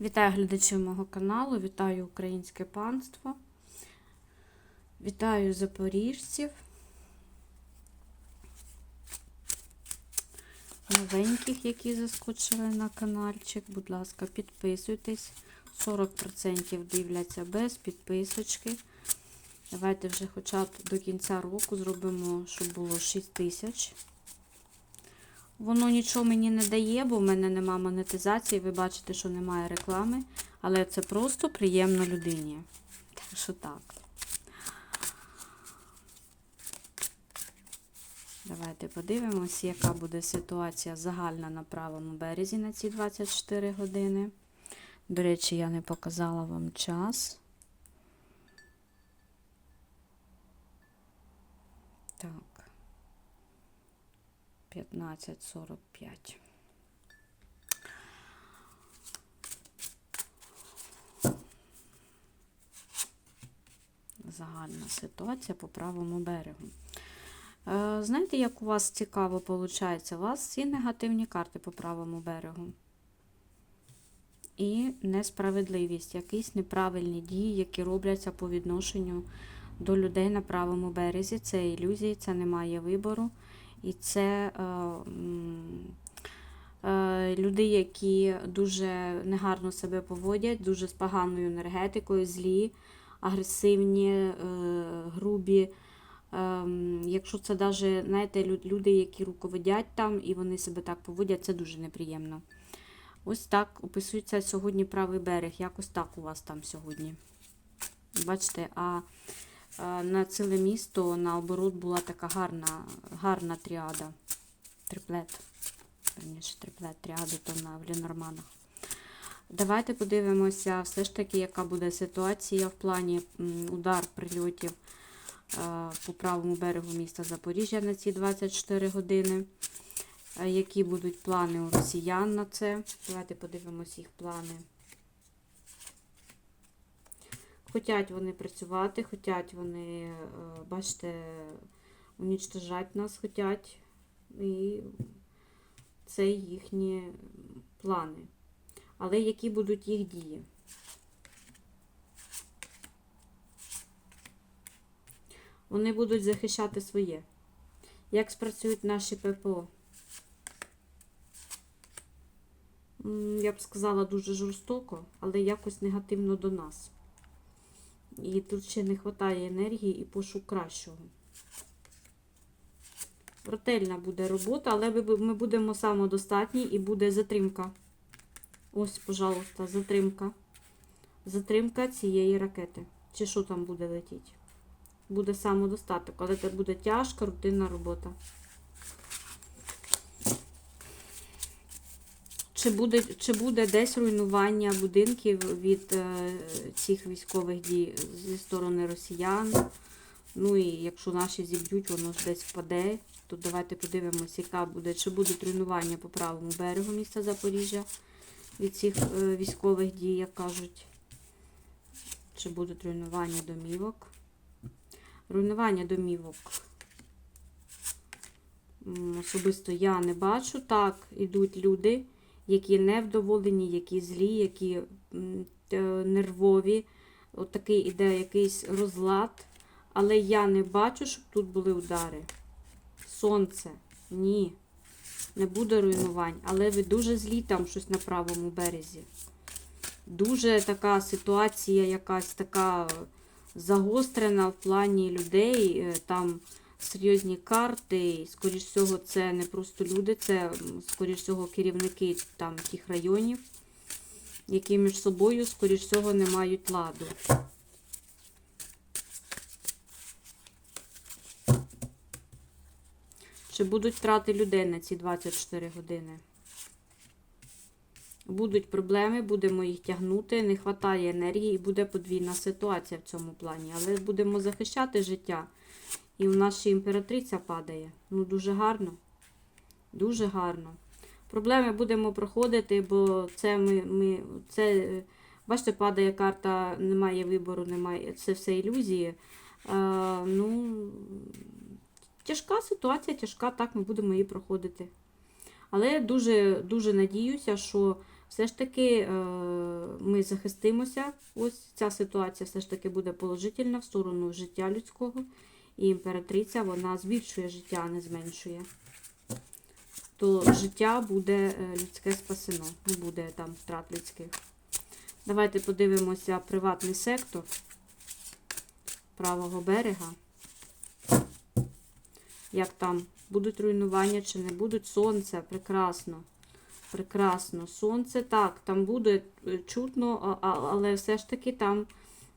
Вітаю глядачів мого каналу, вітаю українське панство, вітаю запоріжців, новеньких, які заскочили на каналчик. Будь ласка, підписуйтесь. 40% дивляться без підписочки. Давайте вже хоча б до кінця року зробимо, щоб було 6 тисяч. Воно нічого мені не дає, бо в мене нема монетизації. Ви бачите, що немає реклами. Але це просто приємно людині. Так що так. Давайте подивимось, яка буде ситуація загальна на правому березі на ці 24 години. До речі, я не показала вам час. Так. 15.45. Загальна ситуація по правому берегу. Е, Знаєте, як у вас цікаво виходить? У вас всі негативні карти по правому берегу. І несправедливість, якісь неправильні дії, які робляться по відношенню до людей на правому березі. Це ілюзії, це немає вибору. І це е, е, люди, які дуже негарно себе поводять, дуже з поганою енергетикою, злі, агресивні, е, грубі. Якщо це навіть, знаєте, люди, які руководять там і вони себе так поводять, це дуже неприємно. Ось так описується сьогодні правий берег. Якось так у вас там сьогодні. Бачите, а на ціле місто наоборот була така гарна гарна тріада. Триплет. Верніше, триплет тріади то на Ленорманах. Давайте подивимося, все ж таки, яка буде ситуація в плані удар прильотів по правому берегу міста Запоріжжя на ці 24 години. Які будуть плани у росіян на це? Давайте подивимося їх плани. Хотять вони працювати, хотять вони, бачите, унічтожати нас хотять. І це їхні плани. Але які будуть їх дії? Вони будуть захищати своє. Як спрацюють наші ППО? Я б сказала, дуже жорстоко, але якось негативно до нас. І тут ще не вистачає енергії і пошук кращого. Ретельна буде робота, але ми будемо самодостатні і буде затримка. Ось, пожалуйста, затримка. Затримка цієї ракети. Чи що там буде летіти? Буде самодостаток, але це буде тяжка, рутинна робота. Чи буде чи буде десь руйнування будинків від е, цих військових дій зі сторони росіян? Ну і якщо наші зіб'ють, воно ж десь впаде. То давайте подивимося, яка буде, чи будуть руйнування по правому берегу міста Запоріжжя від цих е, військових дій, як кажуть. Чи будуть руйнування домівок? Руйнування домівок. Особисто я не бачу. Так, ідуть люди які невдоволені, які злі, які нервові. От такий іде якийсь розлад. Але я не бачу, щоб тут були удари. Сонце. Ні. Не буде руйнувань. Але ви дуже злі там щось на правому березі. Дуже така ситуація, якась така загострена в плані людей. Е, там серйозні карти. І, скоріш всього, це не просто люди, це, скоріш всього, керівники там тих районів, які між собою, скоріш всього, не мають ладу. Чи будуть втрати людей на ці 24 години? Будуть проблеми, будемо їх тягнути, не вистачає енергії і буде подвійна ситуація в цьому плані. Але будемо захищати життя. І в нас ще імператриця падає. Ну, дуже гарно. Дуже гарно. Проблеми будемо проходити, бо це ми. ми це, Бачите, падає карта, немає вибору, немає, це все ілюзії. А, ну, Тяжка ситуація, тяжка, так ми будемо її проходити. Але дуже дуже надіюся, що Все ж таки е, ми захистимося. Ось ця ситуація все ж таки буде положительна в сторону життя людського. І імператриця вона збільшує життя, а не зменшує. То життя буде е, людське спасено, не буде там втрат людських. Давайте подивимося приватний сектор правого берега. Як там будуть руйнування чи не будуть сонце, прекрасно. Прекрасно. Сонце, так, там буде е, чутно, але все ж таки там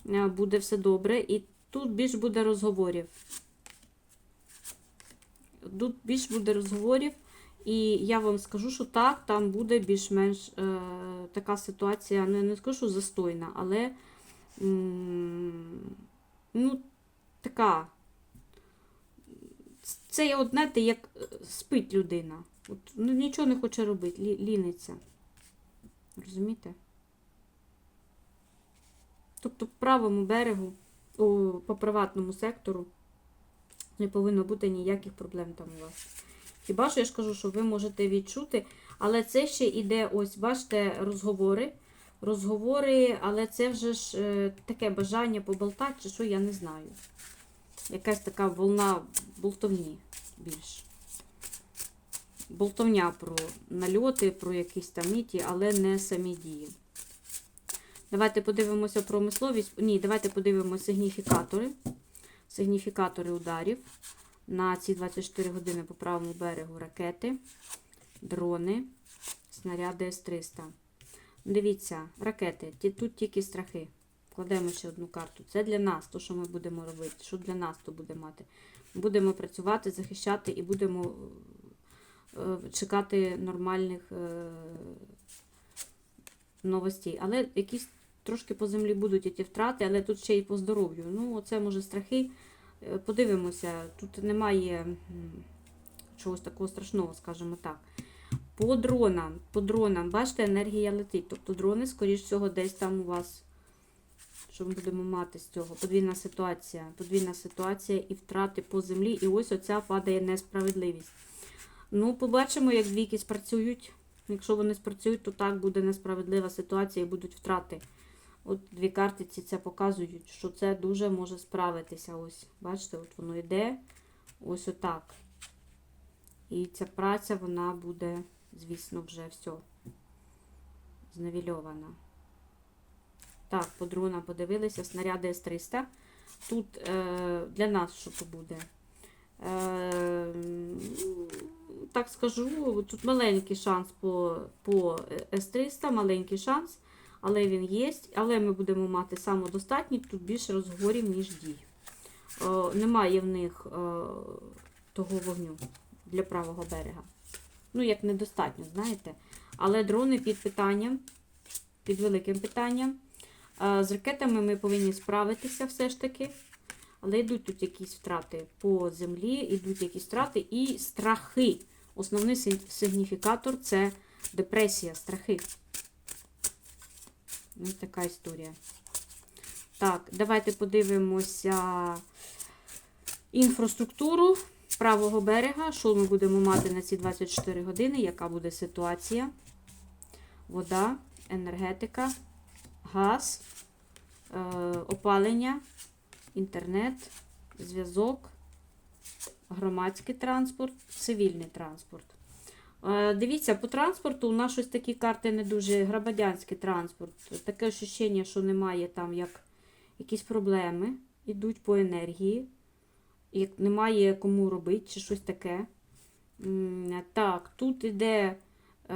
е, буде все добре. І тут більш буде розговорів. Тут більш буде розговорів. І я вам скажу, що так, там буде більш-менш е, така ситуація, ну, я не скажу, що застойна, але ну, така. Це є от, знаєте, як е, спить людина. От, ну, нічого не хоче робити, лі, ліниться. Розумієте? Тобто правому берегу, о, по приватному сектору не повинно бути ніяких проблем там у вас. Хіба що я ж кажу, що ви можете відчути, але це ще йде, ось, бачите, розговори. Розговори, але це вже ж е, таке бажання поболтати, чи що, я не знаю. Якась така волна болтовні більш. Болтовня про нальоти, про якісь там міті, але не самі дії. Давайте подивимося промисловість. Ні, давайте подивимося сигніфікатори. Сигніфікатори ударів. На ці 24 години по правому берегу ракети, дрони, снаряди С-300. Дивіться, ракети. Тут тільки страхи. Кладемо ще одну карту. Це для нас, то, що ми будемо робити. Що для нас то буде мати. Будемо працювати, захищати і будемо е, чекати нормальних е, новостей. Але якісь трошки по землі будуть ті втрати, але тут ще й по здоров'ю. Ну, оце може страхи. Е, Подивимося, тут немає чогось такого страшного, скажімо так. По дронам, по дронам, бачите, енергія летить. Тобто дрони, скоріш всього, десь там у вас, що ми будемо мати з цього? Подвійна ситуація. Подвійна ситуація і втрати по землі. І ось оця падає несправедливість. Ну, побачимо, як двійки спрацюють. Якщо вони спрацюють, то так буде несправедлива ситуація і будуть втрати. От дві картиці це показують, що це дуже може справитися. Ось, бачите, от воно йде ось отак. І ця праця, вона буде, звісно, вже все зневільована. Так, по подивилися, снаряди С-300. Тут е, для нас що то буде? Е, так скажу, тут маленький шанс по, по С-300, маленький шанс але він є. Але ми будемо мати самодостатні, тут більше розговорів, ніж дій. Е, немає в них е, того вогню для правого берега. Ну, як недостатньо, знаєте. Але дрони під питанням, під великим питанням. Е, з ракетами ми повинні справитися все ж таки. Але йдуть тут якісь втрати по землі, йдуть якісь втрати і страхи. Основний сигніфікатор це депресія, страхи. Ось така історія. Так, давайте подивимося інфраструктуру правого берега. Що ми будемо мати на ці 24 години? Яка буде ситуація? Вода, енергетика, газ, е, опалення, інтернет, зв'язок, громадський транспорт, цивільний транспорт. Е, Дивіться, по транспорту у нас щось такі карти не дуже громадянський транспорт. Таке ощущення, що немає там як якісь проблеми, йдуть по енергії, як немає кому робити, чи щось таке. Так, тут іде е,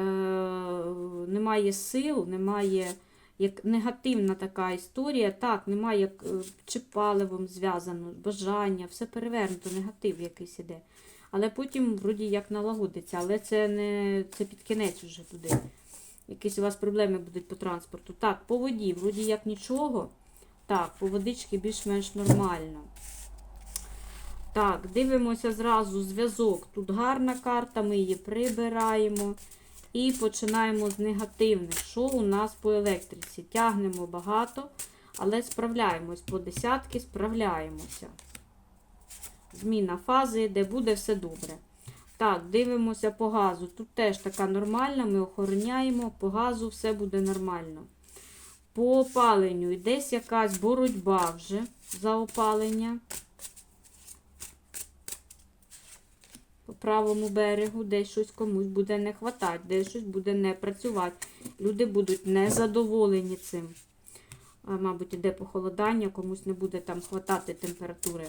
немає сил, немає як негативна така історія. Так, немає як, е, чи паливом зв'язано, бажання, все перевернуто, негатив якийсь іде. Але потім вроді як налагодиться, але це не це під кінець уже туди. Якісь у вас проблеми будуть по транспорту. Так, по воді, вроді як нічого. Так, по водички більш-менш нормально. Так, дивимося зразу зв'язок. Тут гарна карта, ми її прибираємо. І починаємо з негативних. Що у нас по електриці? Тягнемо багато, але справляємось. По десятки справляємося. Зміна фази, де буде все добре. Так, дивимося по газу. Тут теж така нормальна, ми охороняємо, по газу все буде нормально. По опаленню і десь якась боротьба вже за опалення. По правому берегу, десь щось комусь буде не хватати, десь щось буде не працювати. Люди будуть незадоволені цим. А, Мабуть, іде похолодання, комусь не буде там хватати температури.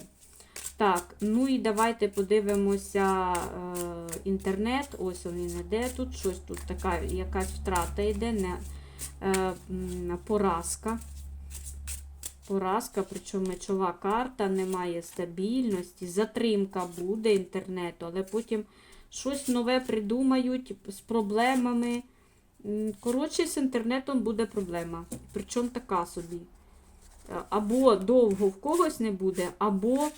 Так, ну і давайте подивимося е, інтернет. Ось він іде. Тут щось тут така якась втрата йде, не е, поразка. Поразка, причому мечова карта, немає стабільності, затримка буде інтернету, але потім щось нове придумають з проблемами. Коротше, з інтернетом буде проблема. Причому така собі. Або довго в когось не буде, або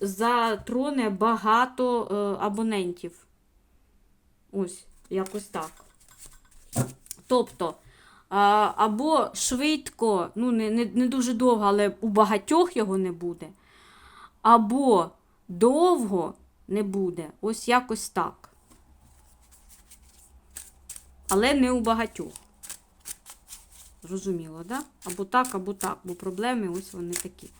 затроне багато е, абонентів. Ось, якось так. Тобто, або швидко, ну не, не, не дуже довго, але у багатьох його не буде. Або довго не буде. Ось якось так. Але не у багатьох. Зрозуміло, да? Або так, або так, бо проблеми ось вони такі.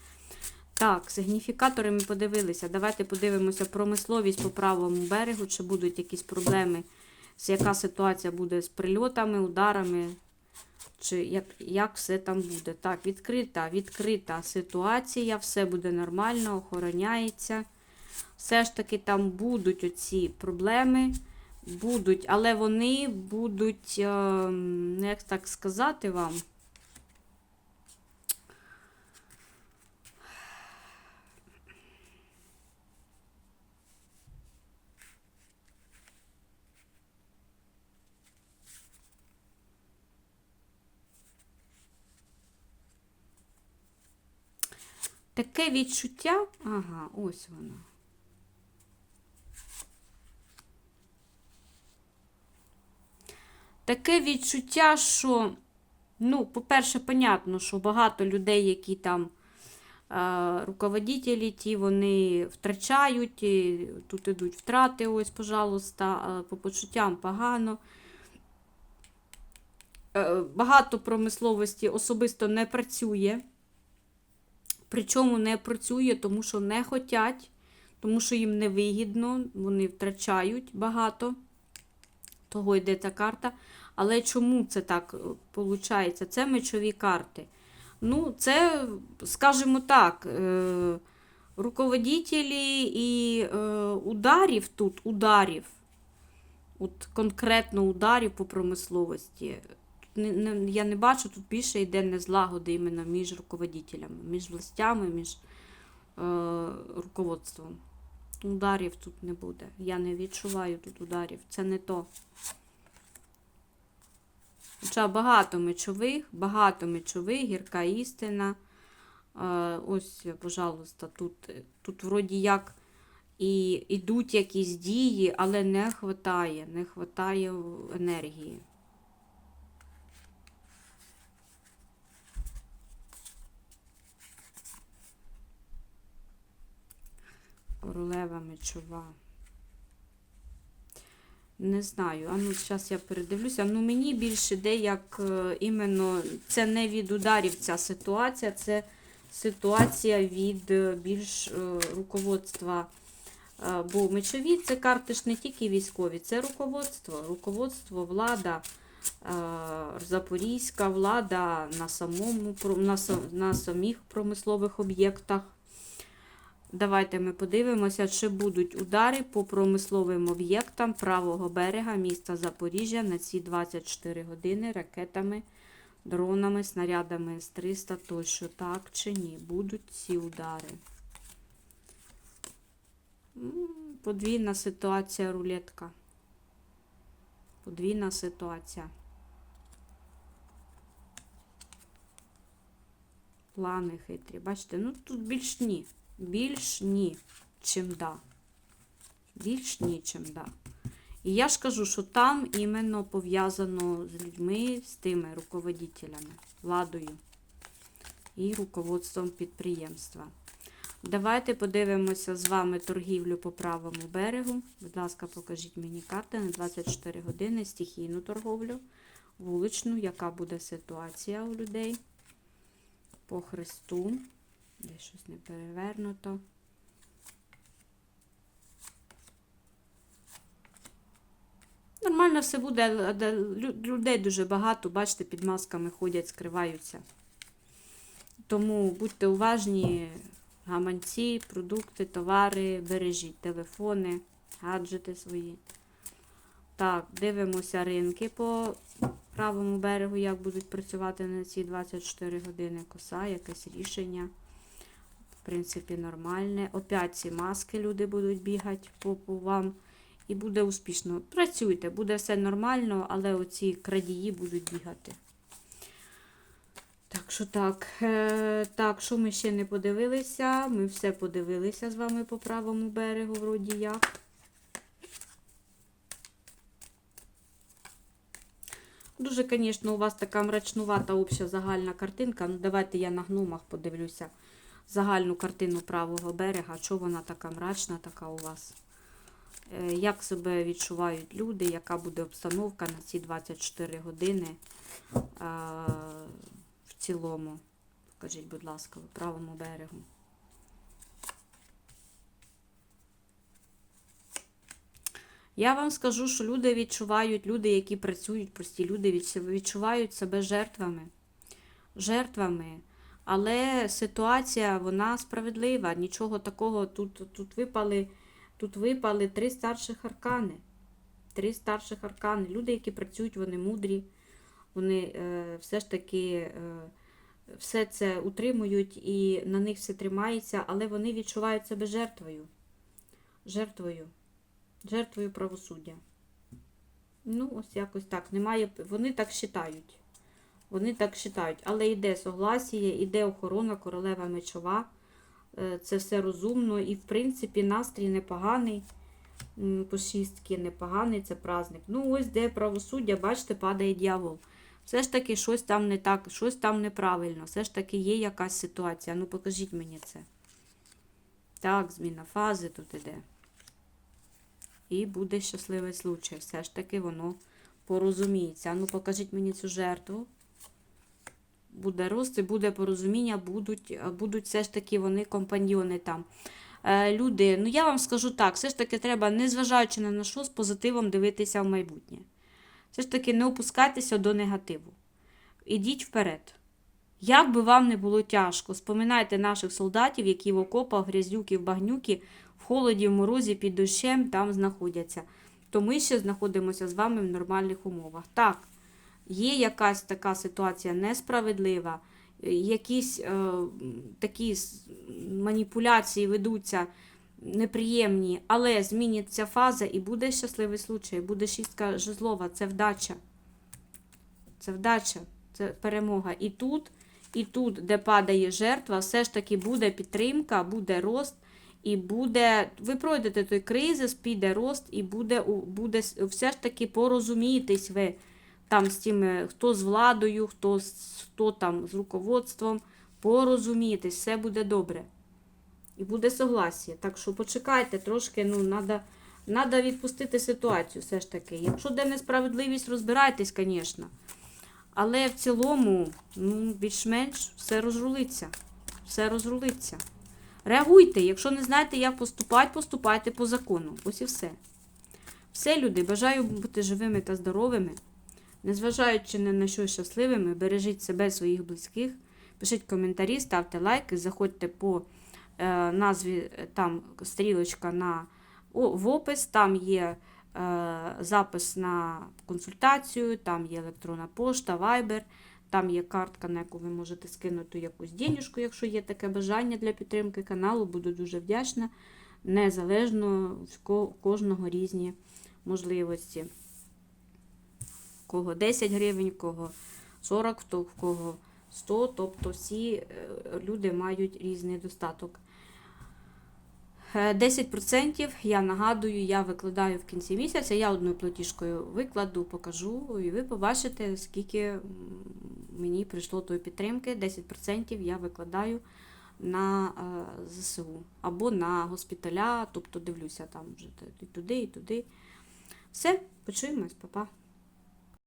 Так, сигніфікатори ми подивилися. Давайте подивимося промисловість по правому берегу, чи будуть якісь проблеми, яка ситуація буде з прильотами, ударами, чи як, як все там буде. Так, відкрита, відкрита ситуація, все буде нормально, охороняється. Все ж таки там будуть оці проблеми, будуть, але вони будуть, ем, ну, як так сказати вам. Таке відчуття. Ага, ось воно. Таке відчуття, що, ну, по-перше, понятно, що багато людей, які там е, руководителі, ті вони втрачають, і тут ідуть втрати, ось, пожалуйста, по почуттям погано. Е, багато промисловості особисто не працює. Причому не працює, тому що не хотять, тому що їм невигідно, вони втрачають багато. Того йде та карта. Але чому це так виходить? Це мечові карти. Ну, це, скажімо так, е, руководителі і е, ударів тут, ударів, от конкретно ударів по промисловості. Я не бачу, тут більше йде незлагоди іменно між руководителями, між властями, між е, руководством. Ударів тут не буде. Я не відчуваю тут ударів. Це не то. Хоча багато мечових, багато мечових, гірка істина. Е, ось, пожалуйста, тут, тут вроді як і йдуть якісь дії, але не хватає, не хватає енергії. Королева мечова. Не знаю. А ну, зараз я передивлюся. Ну, мені більше як е, іменно це не від ударів ця ситуація, це ситуація від е, більш е, руководства. Бо мечові це карти ж не тільки військові, це руководство. Руководство, влада, запорізька влада на самому на самих промислових об'єктах. Давайте ми подивимося, чи будуть удари по промисловим об'єктам правого берега міста Запоріжжя на ці 24 години ракетами, дронами, снарядами С-300 тощо. Так чи ні? Будуть ці удари. Подвійна ситуація рулетка. Подвійна ситуація. Плани хитрі. Бачите, ну тут більш ні. Більш ні, чим да. Більш ні, чим да. І я ж кажу, що там іменно пов'язано з людьми, з тими руководителями, владою і руководством підприємства. Давайте подивимося з вами торгівлю по правому берегу. Будь ласка, покажіть мені карти на 24 години, стихійну торговлю, вуличну, яка буде ситуація у людей. По Христу. Десь щось не перевернуто. Нормально все буде, але людей дуже багато, бачите, під масками ходять, скриваються. Тому будьте уважні, гаманці, продукти, товари, бережіть телефони, гаджети свої. Так, дивимося ринки по правому берегу, як будуть працювати на ці 24 години коса, якесь рішення. В принципі, нормальне. Опять ці маски люди будуть бігати по, по вам. І буде успішно. Працюйте, буде все нормально, але оці крадії будуть бігати. Так що так. Е, так, що ми ще не подивилися? Ми все подивилися з вами по правому берегу, вроді як. Дуже, звісно, у вас така мрачнувата обща загальна картинка. Ну, давайте я на гномах подивлюся загальну картину правого берега. Чого вона така мрачна, така у вас? Е, Як себе відчувають люди, яка буде обстановка на ці 24 години в цілому? Покажіть, будь ласка, по правому берегу. Я вам скажу, що люди відчувають, люди, які працюють, прості люди, відчувають себе жертвами. Жертвами. Але ситуація, вона справедлива. Нічого такого. Тут, тут, випали, тут випали три старших аркани. Три старших аркани. Люди, які працюють, вони мудрі. Вони е, все ж таки е, все це утримують і на них все тримається, але вони відчувають себе жертвою. Жертвою. Жертвою правосуддя. Ну, ось якось так. Немає, вони так вважають. Вони так вважають. Але йде согласіє, йде охорона, королева мечова. Е, Це все розумно. І, в принципі, настрій непоганий. По шістки непоганий, це праздник. Ну, ось де правосуддя, бачите, падає дьявол. Все ж таки щось там не так, щось там неправильно. Все ж таки є якась ситуація. Ну, покажіть мені це. Так, зміна фази тут іде. І буде щасливий случай. Все ж таки воно порозуміється. Ну, покажіть мені цю жертву. Буде рост буде порозуміння, будуть, будуть все ж таки вони компаньйони там. Е, люди, ну я вам скажу так, все ж таки треба, незважаючи на на що, з позитивом дивитися в майбутнє. Все ж таки не опускайтеся до негативу. Ідіть вперед. Як би вам не було тяжко, споминайте наших солдатів, які в окопах, грязюки, в багнюки, в холоді, в морозі, під дощем там знаходяться. То ми ще знаходимося з вами в нормальних умовах. Так, є якась така ситуація несправедлива, якісь е, такі маніпуляції ведуться неприємні, але зміниться фаза і буде щасливий случай, буде шістка жезлова, це вдача. Це вдача, це перемога. І тут, і тут, де падає жертва, все ж таки буде підтримка, буде рост, і буде. Ви пройдете той кризис, піде рост, і буде, буде все ж таки порозумієтесь ви там з тими, хто з владою, хто, хто там з руководством, порозумієтесь, все буде добре. І буде согласія. Так що почекайте трошки, ну, надо, надо відпустити ситуацію все ж таки. Якщо де несправедливість, розбирайтесь, звісно. Але в цілому, ну, більш-менш все розрулиться. Все розрулиться. Реагуйте, якщо не знаєте, як поступати, поступайте по закону. Ось і все. Все, люди, бажаю бути живими та здоровими. Незважаючи ні на що щасливими, бережіть себе, своїх близьких, пишіть коментарі, ставте лайки, заходьте по е, назві, е, там стрілочка на, о, в опис, там є е, запис на консультацію, там є електронна пошта, вайбер, там є картка, на яку ви можете скинути якусь денежку, якщо є таке бажання для підтримки каналу. Буду дуже вдячна. Незалежно в кожного різні можливості. Кого 10 гривень, в кого 40, хто в кого 100, тобто всі е, люди мають різний достаток. Е, 10% я нагадую, я викладаю в кінці місяця. Я одною платіжкою викладу, покажу, і ви побачите, скільки мені прийшло тої підтримки. 10% я викладаю на е, ЗСУ або на госпіталя, тобто дивлюся там вже і туди, і туди. Все, почуємось, па-па.